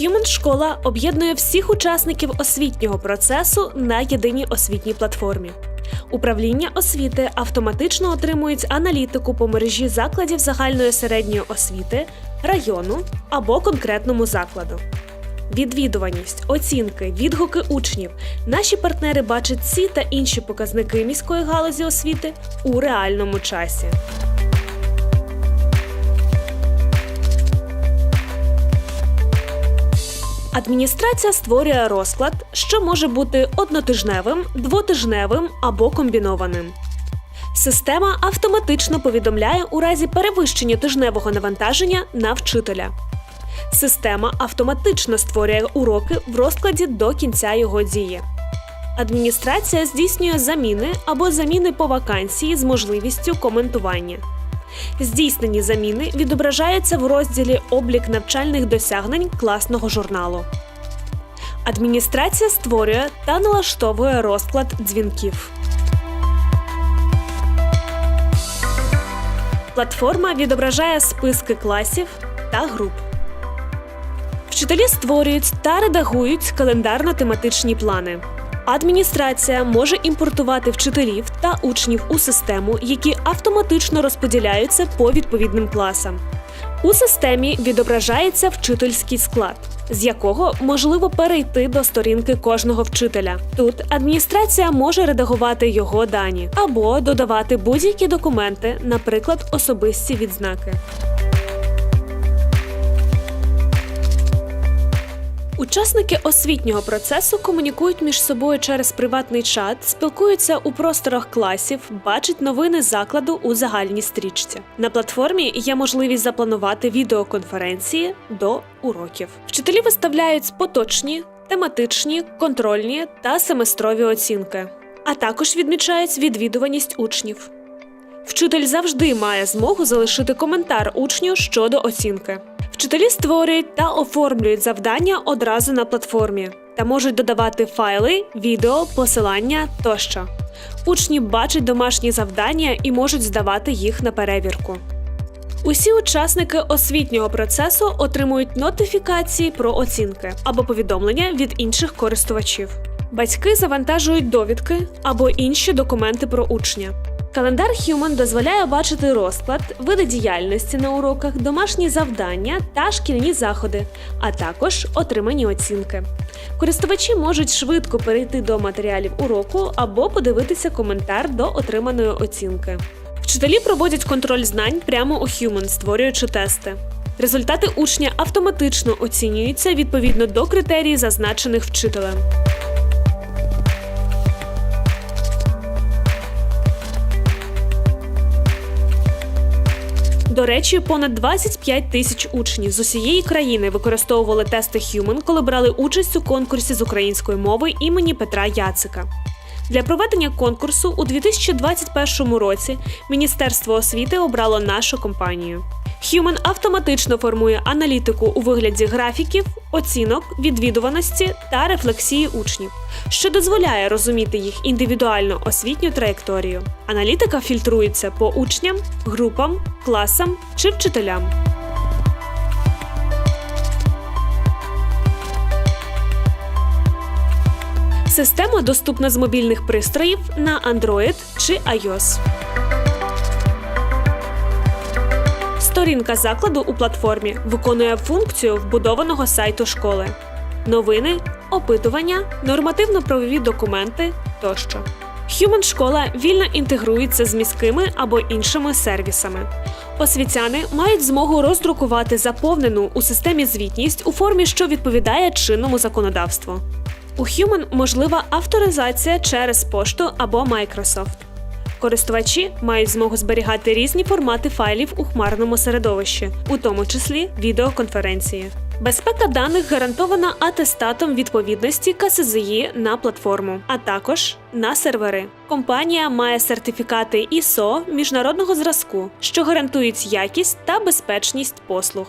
Human школа об'єднує всіх учасників освітнього процесу на єдиній освітній платформі. Управління освіти автоматично отримують аналітику по мережі закладів загальної середньої освіти, району або конкретному закладу. Відвідуваність, оцінки, відгуки учнів. Наші партнери бачать ці та інші показники міської галузі освіти у реальному часі. Адміністрація створює розклад, що може бути однотижневим, двотижневим або комбінованим. Система автоматично повідомляє у разі перевищення тижневого навантаження на вчителя. Система автоматично створює уроки в розкладі до кінця його дії. Адміністрація здійснює заміни або заміни по вакансії з можливістю коментування. Здійснені заміни відображаються в розділі Облік навчальних досягнень класного журналу. Адміністрація створює та налаштовує розклад дзвінків. Платформа відображає списки класів та груп. Вчителі створюють та редагують календарно-тематичні плани. Адміністрація може імпортувати вчителів та учнів у систему, які автоматично розподіляються по відповідним класам. У системі відображається вчительський склад, з якого можливо перейти до сторінки кожного вчителя. Тут адміністрація може редагувати його дані або додавати будь-які документи, наприклад, особисті відзнаки. Учасники освітнього процесу комунікують між собою через приватний чат, спілкуються у просторах класів, бачать новини закладу у загальній стрічці. На платформі є можливість запланувати відеоконференції до уроків. Вчителі виставляють поточні, тематичні, контрольні та семестрові оцінки, а також відмічають відвідуваність учнів. Вчитель завжди має змогу залишити коментар учню щодо оцінки. Вчителі створюють та оформлюють завдання одразу на платформі та можуть додавати файли, відео, посилання тощо. Учні бачать домашні завдання і можуть здавати їх на перевірку. Усі учасники освітнього процесу отримують нотифікації про оцінки або повідомлення від інших користувачів. Батьки завантажують довідки або інші документи про учня. Календар Human дозволяє бачити розклад, види діяльності на уроках, домашні завдання та шкільні заходи, а також отримані оцінки. Користувачі можуть швидко перейти до матеріалів уроку або подивитися коментар до отриманої оцінки. Вчителі проводять контроль знань прямо у Human, створюючи тести. Результати учня автоматично оцінюються відповідно до критерій, зазначених вчителем. До речі, понад 25 тисяч учнів з усієї країни використовували тести Human, коли брали участь у конкурсі з української мови імені Петра Яцика. Для проведення конкурсу у 2021 році Міністерство освіти обрало нашу компанію. Human автоматично формує аналітику у вигляді графіків, оцінок, відвідуваності та рефлексії учнів, що дозволяє розуміти їх індивідуальну освітню траєкторію. Аналітика фільтрується по учням, групам, класам чи вчителям. Система доступна з мобільних пристроїв на Android чи iOS. Сторінка закладу у платформі виконує функцію вбудованого сайту школи: новини, опитування, нормативно-правові документи тощо. Human школа вільно інтегрується з міськими або іншими сервісами. Освітяни мають змогу роздрукувати заповнену у системі звітність у формі, що відповідає чинному законодавству. У Human можлива авторизація через пошту або Microsoft. Користувачі мають змогу зберігати різні формати файлів у хмарному середовищі, у тому числі відеоконференції. Безпека даних гарантована атестатом відповідності КСЗІ на платформу, а також на сервери. Компанія має сертифікати ISO міжнародного зразку, що гарантують якість та безпечність послуг.